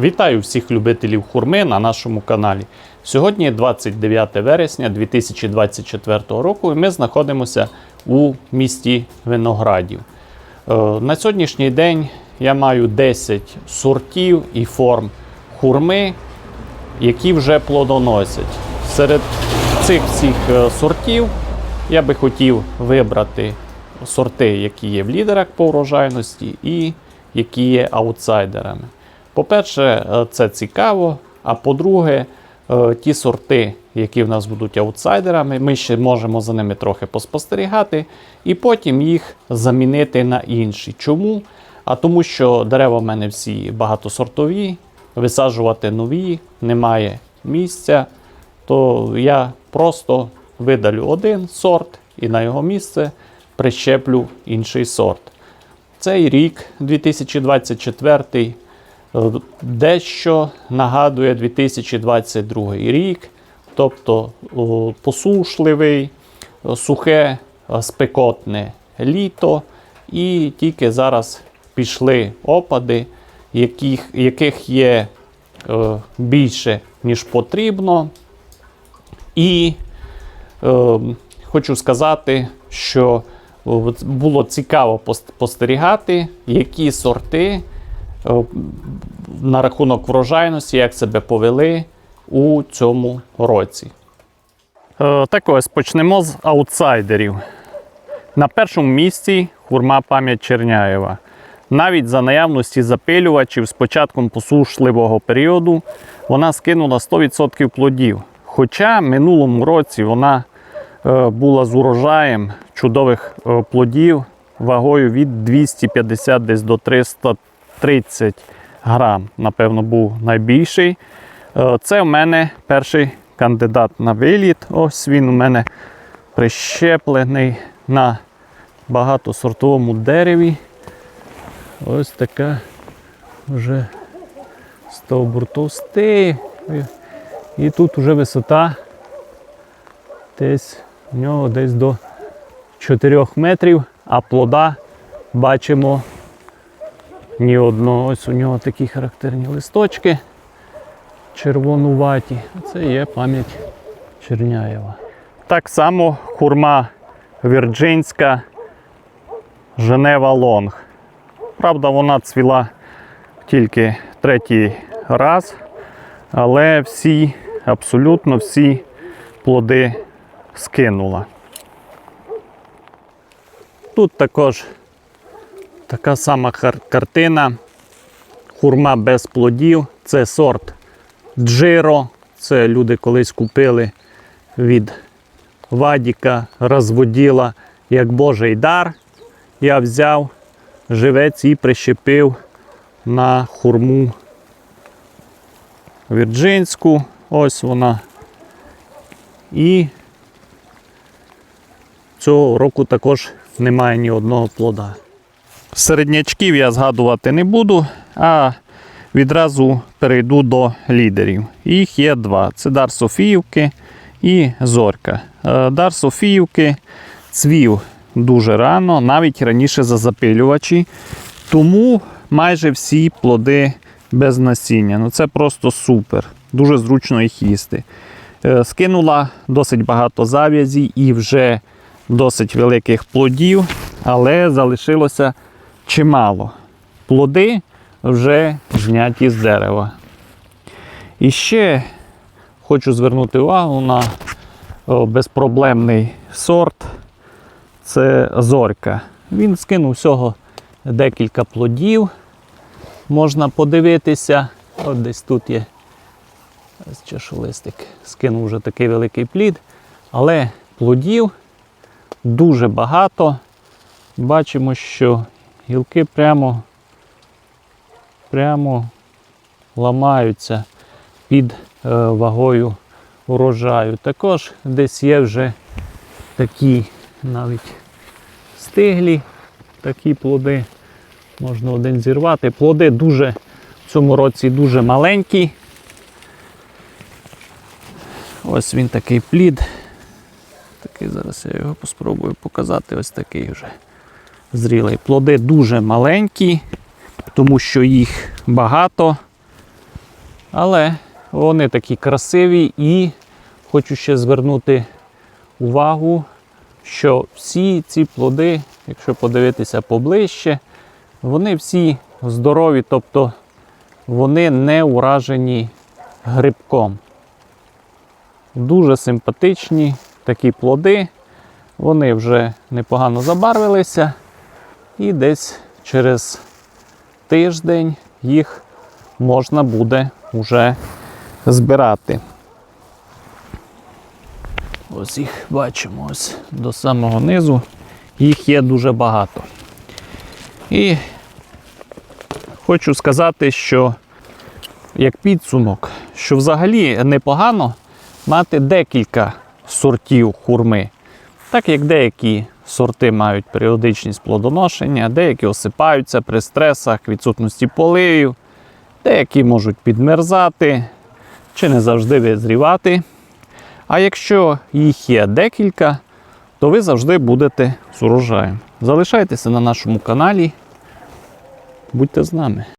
Вітаю всіх любителів хурми на нашому каналі. Сьогодні 29 вересня 2024 року і ми знаходимося у місті Виноградів. Е, На сьогоднішній день я маю 10 сортів і форм хурми, які вже плодоносять. Серед цих всіх е, сортів я би хотів вибрати сорти, які є в лідерах по врожайності, і які є аутсайдерами. По-перше, е, це цікаво. А по-друге, е, ті сорти, які в нас будуть аутсайдерами, ми ще можемо за ними трохи поспостерігати, і потім їх замінити на інші. Чому? А тому, що дерева в мене всі багатосортові, висаджувати нові немає місця, то я просто видалю один сорт і на його місце прищеплю інший сорт. Цей рік, 2024, е, дещо нагадує 2022 рік, тобто посушливий, сухе, е, спекотне літо, і тільки зараз пішли опади, яких, яких є е, більше, ніж потрібно. І е, хочу сказати, що було цікаво пос- спостерігати, які сорти на рахунок врожайності, як себе повели у цьому році. Е, так ось почнемо з аутсайдерів. На першому місці хурма пам'ять Черняєва. Навіть за наявності запилювачів з початком посушливого періоду вона скинула 100% плодів. Хоча минулому році вона е, була з урожаєм чудових е, плодів вагою від 250 десь до 330 грам. Напевно, був найбільший. Е, Це в мене перший кандидат на виліт. Ось він у мене прищеплений на багатосортовому дереві. Ось така вже стовбур товстий. І тут вже висота десь в нього десь до 4 метрів, а плода бачимо ні одного. Ось у нього такі характерні листочки червонуваті. Це є пам'ять Черняєва. Так само хурма вірджинська Женева Лонг. Правда, вона цвіла тільки третій раз, але всі, абсолютно всі плоди скинула. Тут також така сама картина. Хурма без плодів. Це сорт Джиро. Це люди колись купили від Вадіка, розводіла як Божий дар. Я взяв живець і прищепив на хурму вірджинську. Ось вона. І цього року також немає ні одного плода. Середнячків я згадувати не буду, а відразу перейду до лідерів. Їх є два: це Дар Софіївки і Зорька. Е, Дар Софіївки цвів дуже рано, навіть раніше за запилювачі. Тому майже всі плоди без насіння. Ну це просто супер. Дуже зручно їх їсти. Е, Скинула досить багато зав'язі і вже досить великих плодів, але залишилося чимало. Плоди вже зняті з дерева. І ще хочу звернути увагу на безпроблемний сорт. Це зорька. Він скинув всього декілька плодів. Можна подивитися. От десь тут є чашолистик. Скинув вже такий великий плід. Але плодів дуже багато. Бачимо, що гілки прямо, прямо ламаються під е, вагою урожаю. Також десь є вже такі навіть стиглі такі плоди. Можна один зірвати. Плоди дуже в цьому році дуже маленькі. Ось він такий плід. Такий зараз я його спробую показати. Ось такий вже зрілий. Плоди дуже маленькі, тому що їх багато. Але вони такі красиві і хочу ще звернути увагу, що всі ці плоди, якщо подивитися поближче, вони всі здорові, тобто вони не уражені грибком. Дуже симпатичні такі плоди. Вони вже непогано забарвилися. І десь через тиждень їх можна буде вже збирати. Ось їх бачимо ось до самого низу. Їх є дуже багато. І хочу сказати, що як підсумок, що взагалі непогано мати декілька сортів хурми. Так як деякі сорти мають періодичність плодоношення, деякі осипаються при стресах, відсутності поливів, деякі можуть підмерзати чи не завжди визрівати. А якщо їх є декілька, то ви завжди будете з урожаєм. Залишайтеся на нашому каналі. Будьте з нами.